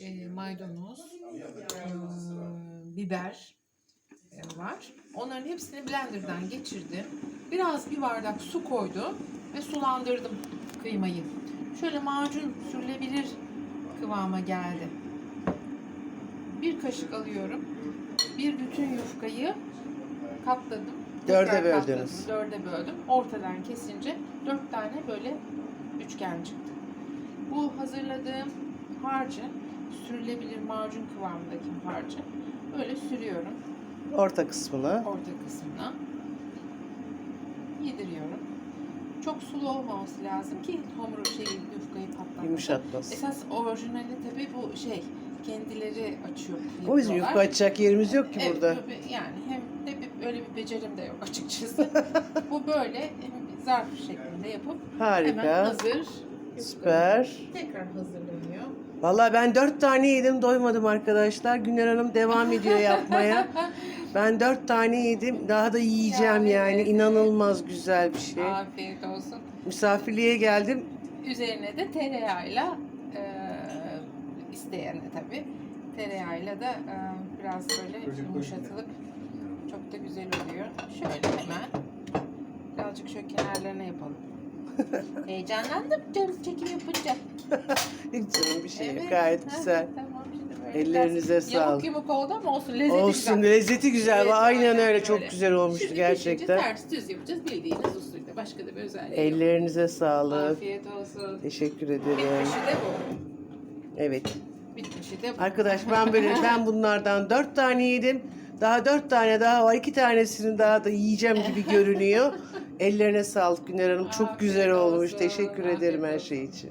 e, maydanoz, e, biber e, var. Onların hepsini blenderdan geçirdim. Biraz bir bardak su koydum ve sulandırdım kıymayı. Şöyle macun sürülebilir kıvama geldi. Bir kaşık alıyorum. Bir bütün yufkayı katladım. Dörde böldünüz. katladım, Dörde böldüm. Ortadan kesince dört tane böyle üçgen çıktı. Bu hazırladığım harcı sürülebilir macun kıvamındaki harcı böyle sürüyorum Orta kısmına. orta kısmına. Yediriyorum. Çok sulu olmaması lazım ki hamuru şey yufkayı patlatmasın. Yumuşatmaz. Esas orijinali tabii bu şey kendileri açıyor. O yapıyorlar. yufka açacak yerimiz yok ki Evet, burada. yani hem de bir, öyle bir becerim de yok açıkçası. bu böyle zarf şeklinde yapıp hemen Harika. hazır. Yufka Süper. Tekrar hazırlanıyor. Vallahi ben dört tane yedim doymadım arkadaşlar. Güner Hanım devam ediyor yapmaya. Ben dört tane yedim. Daha da yiyeceğim Ya, yani. evet, İnanılmaz güzel bir şey. Afiyet olsun. Misafirliğe geldim. Üzerine de tereyağıyla e, isteyene tabi tereyağıyla da e, biraz böyle yumuşatılıp çok da güzel oluyor. Şöyle hemen birazcık şöyle kenarlarına yapalım. Heyecanlandım canım çekim yapınca. Hiç canım bir şey yok. Evet. Gayet güzel. Tamam şimdi böyle Ellerinize biraz sağlık. Yamuk yumuk oldu ama olsun lezzeti Olsun güzel. lezzeti güzel. Evet, aynen öyle. Çok güzel olmuştu Şimdi gerçekten. pişince ters düz yapacağız bildiğiniz usulde. Başka da bir özelliği yok. Ellerinize sağlık. Afiyet olsun. Teşekkür ederim. Bitmişi de bu. Evet. Bitmişi de bu. Arkadaş ben böyle ben bunlardan dört tane yedim. Daha dört tane daha var. İki tanesini daha da yiyeceğim gibi görünüyor. Ellerine sağlık Güner Hanım. Çok güzel olmuş. Teşekkür ederim her şey için.